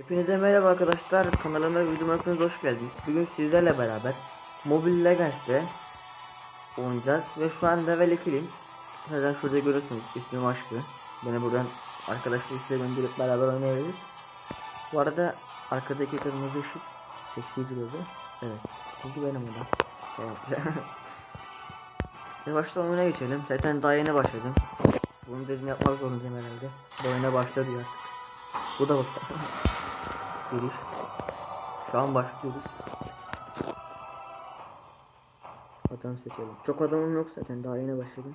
Hepinize merhaba arkadaşlar. Kanalıma ve videoma hepiniz hoş geldiniz. Bugün sizlerle beraber Mobile Legends'te oynayacağız ve şu an level 2'liyim. Zaten şurada görüyorsunuz ismim Aşkı. Beni buradan arkadaşlar size gönderip beraber oynayabiliriz. Bu arada arkadaki kırmızı ışık seksi duruyordu. Evet. Çünkü benim o da. Şey yapacağım. Yavaştan oyuna geçelim. Zaten daha yeni başladım. Bunun dediğini yapmak zorundayım herhalde. Bu oyuna başladı ya artık. Bu da bak. Giriş. Şu an başlıyoruz. Adam seçelim. Çok adamım yok zaten daha yeni başladım.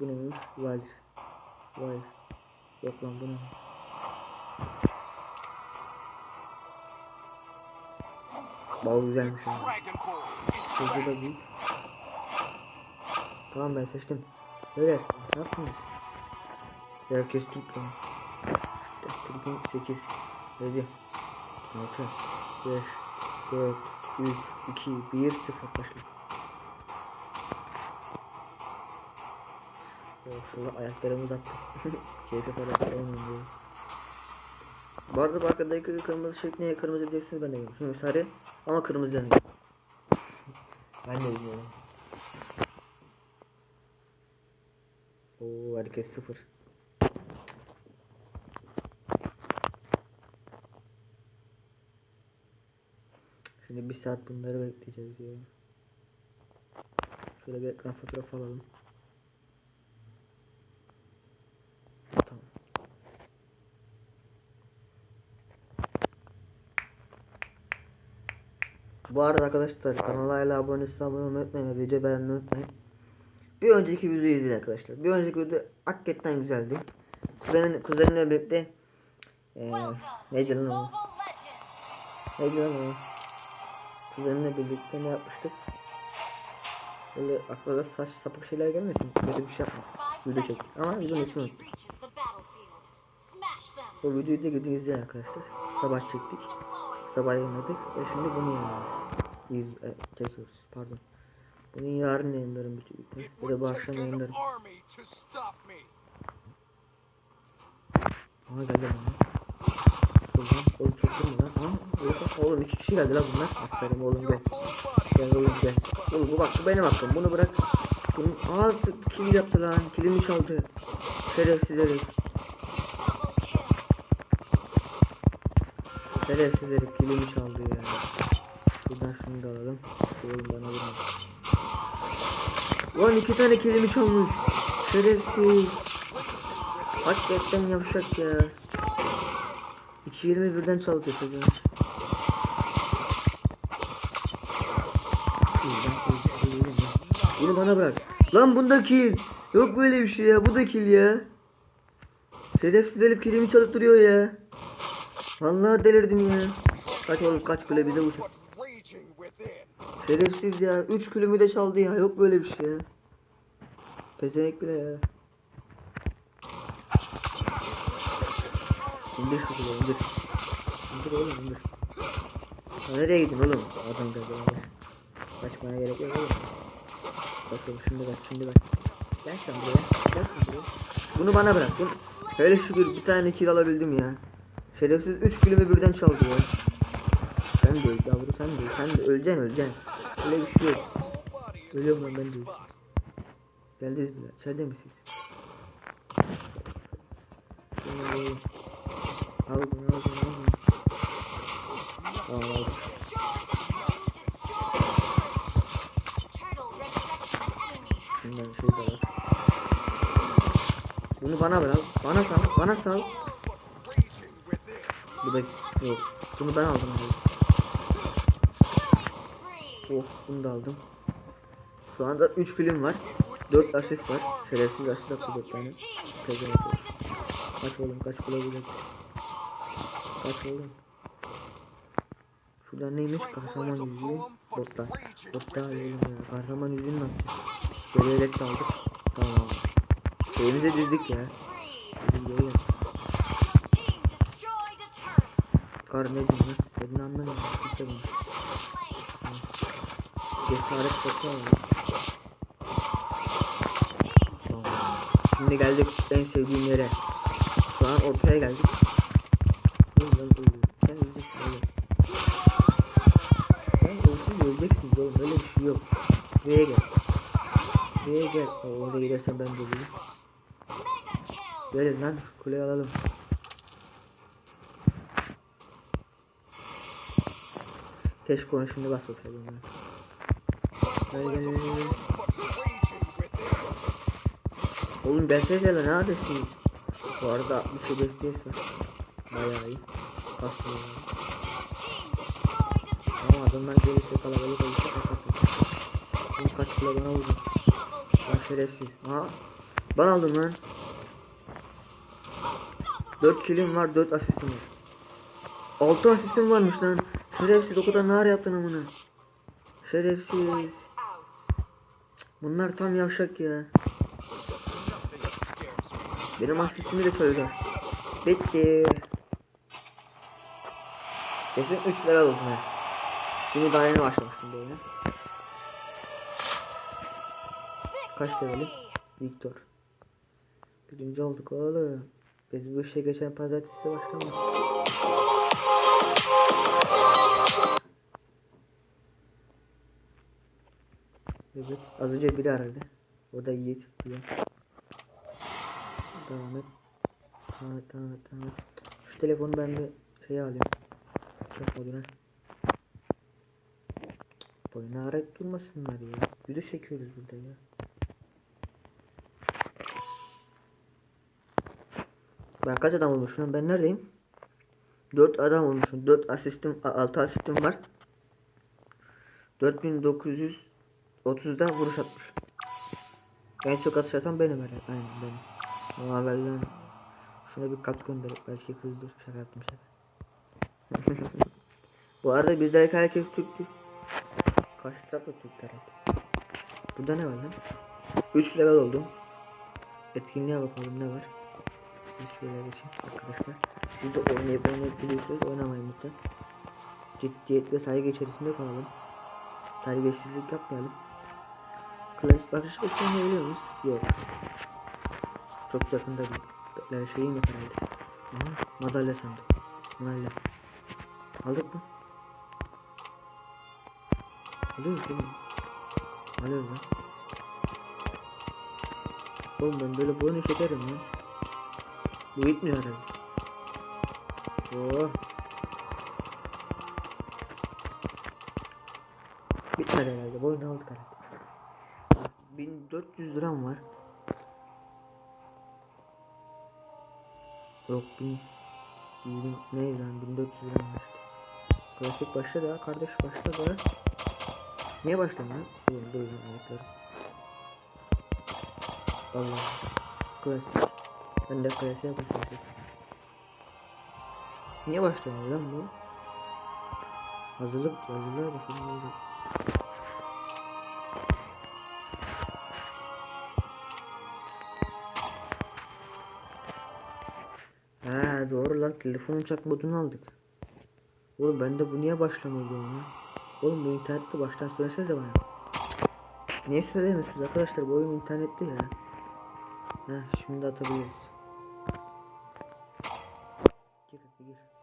Bu neymiş? Wild. Wild. Yok lan bu ne? Bal güzelmiş. Hızlı da büyük. Tamam ben seçtim. Beyler ne yaptınız? Herkes Türk lan. Türk'ün 8 7 6 5 4 3 2 1 0 başla. Şurada ayaklarımı uzattım. Keyfe kadar oynayayım Bu arada arkadaki kırmızı ışık niye kırmızı diyeceksiniz ben de bilmiyorum. Şimdi sarı ama kırmızı yanıyor. ben de bilmiyorum. Oo herkes sıfır. Şimdi bir saat bunları bekleyeceğiz ya. Şöyle bir ekran fotoğrafı alalım. Bu arada arkadaşlar kanala hala abone olmayı unutmayın ve video beğenmeyi unutmayın. Bir önceki videoyu izleyin arkadaşlar. Bir önceki video hakikaten güzeldi. Kuzenin, kuzenimle birlikte ee, neydi lan o? Neydi lan o? Kuzenimle birlikte ne yapmıştık? Böyle akla saç sapık şeyler gelmesin. Kötü bir şey yapma. Video çektik ama videonun ismini unuttum. Bu videoyu da gidin izleyin arkadaşlar. Sabah çektik. Sabah yayınladık ve şimdi bunu yayınlıyoruz. E, çekiyoruz pardon. Bunun yarın yayınlarım bitiyor. Ya da bu akşam yayınlarım. Aha geldi bana. Oğlum, oğlum çok durma lan. Aha, oğlum, oğlum iki kişi geldi lan bunlar. Aferin oğlum gel. Gel oğlum gel. Oğlum bu bak bu benim hakkım. Bunu bırak. Bunun aa kill yaptı lan. Kilimi çaldı. Şerefsiz herif. Şerefsiz herif kilimi çaldı ya. Buradan şunu da alalım. Oğlum bana vurma. Lan iki tane kilimi çalmış. Şerefsiz. Hakikaten yavşak ya. 2.21'den çaldı çocuğun. Bunu bana bırak. Lan bunda kill. Yok böyle bir şey ya. Bu da kill ya. Şerefsiz Elif killimi çalıp duruyor ya. Vallahi delirdim ya. Kaç oğlum kaç kule bize uçak. Şerefsiz ya. 3 külümü de çaldı ya. Yok böyle bir şey ya. Pezenek bile ya. İndir şu kulağı indir. İndir oğlum indir. Ya nereye gidin oğlum? Adam da böyle. Kaçmaya gerek yok oğlum. Bak oğlum şimdi bak şimdi bak. Gel sen buraya. Gel sen buraya. Bunu bana bırak. Bunu... Hele şükür bir tane kill alabildim ya. Şerefsiz 3 kilimi birden çaldı ya. Sen de öl yavru sen de. Sen de öleceksin öleceksin. Öyle bir şey yok. Ölüyorum lan ben de. Geldiniz bile. İçeride misiniz? Şunu Al bunu al bunu al bunu. Tamam aldım. Şundan şey de var. Bunu bana bırak. Bana sal. Bana sal. Bu da yok. Bunu ben aldım. Oh bunu da aldım. Şu anda 3 film var. 4 asist var. Şerefsiz asist attı 4 tane. Kaç oğlum kaç bulabilir. Oğlum. Şurada neymiş? Kahraman yüzüğü. Botta. Botta oğlum ya. Kahraman yüzüğünü ne yapacağız? Görevlet aldık. Tamam. Şeyimize dizdik ya. Görev. Kar ne diyor? Dediğini anlamıyorum. İşte bunu. Cesaret. Tamam. Şimdi geldik en sevdiğim yere. Şu an ortaya geldik. Şuraya gel. Şuraya gel. Aa, orada gidersen ben de gelirim. Gelin lan kuleyi alalım. Keşke onu şimdi basmasaydım ben. Gel. Oğlum gelsene lan neredesin? Bu arada 67 FPS var. Bayağı iyi. Kasmıyor. Ama adamlar gelirse kalabalık olursa kilo bana vurdu. Lan şerefsiz. Aha. Ben aldım lan. 4 kilim var 4 asistim var. 6 asistim varmış lan. Şerefsiz o kadar nar yaptın amına. Şerefsiz. Bunlar tam yavşak ya. Benim asistimi de çalıyorlar. Bitti. Kesin 3 lira oldu ha. Şimdi daha yeni başlamıştım böyle. Kaç levelim? Victor. Birinci olduk oğlum. Biz bu işe geçen pazartesi başlamıştık. Evet. Az önce biri aradı. O da Yiğit. diyor. Devam et. Devam et, devam et, devam et. Şu telefonu ben bir şey alayım. Çok moduna. Boyuna arayıp durmasınlar ya. Video çekiyoruz burada ya. Ben kaç adam olmuşum? Ben neredeyim? 4 adam olmuşum. 4 asistim, 6 asistim var. 4930'da vuruş atmış. En çok atış atan benim herhalde. Aynen benim. Ama lan. Şuna bir kat gönder. Belki kızdır. Şaka yaptım şaka. Bu arada bizdeki herkes Türktü. Karşı taraf da Türk herhalde. Burada ne var lan? 3 level oldum. Etkinliğe bakalım ne var. Siz şöyle geçin arkadaşlar. Siz de oynayıp oynayıp biliyorsunuz oynamayın lütfen. Ciddiyet ve saygı içerisinde kalalım. Terbiyesizlik yapmayalım. Klasik bakış açısı oynayabiliyor muyuz? Yok. Çok yakında bir bir şeyim yok herhalde. Aha, madalya sandım. Madalya. Aldık mı? Alıyoruz değil mi? Lan. Oğlum ben böyle boyunu çekerim ya. Gitmiyor herhalde. Oh. Bitmedi herhalde. Boyunu aldık herhalde. 1400 liram var. Yok 1000 1000 ne lan 1400 liram var. Klasik başladı ya kardeş başladı. Niye başlamıyor? Dur dur ayaklarım. Allah. Klasik. Ben de klasiğe başlayacağım. Niye başlamıyor lan bu? Hazırlık hazırlığa başlamıyor. Ha doğru lan telefon uçak modunu aldık. Oğlum ben de bu niye diyorum ya. Oğlum bu internette baştan söylesenize bana. Niye söylemiyorsunuz arkadaşlar bu oyun internette ya. Heh şimdi atabiliriz.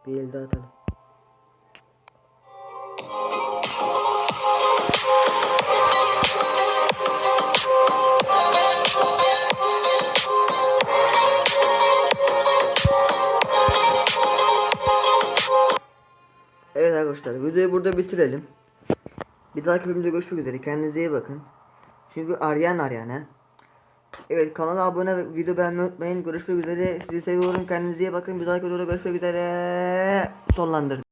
Bir el daha atalım. Evet arkadaşlar videoyu burada bitirelim. Bir dahaki bölümde görüşmek üzere. Kendinize iyi bakın. Çünkü arayan arayan ha. Evet kanala abone ve video beğenmeyi unutmayın. Görüşmek üzere. Sizi seviyorum. Kendinize iyi bakın. Bir dahaki videoda görüşmek üzere. Sonlandırdım.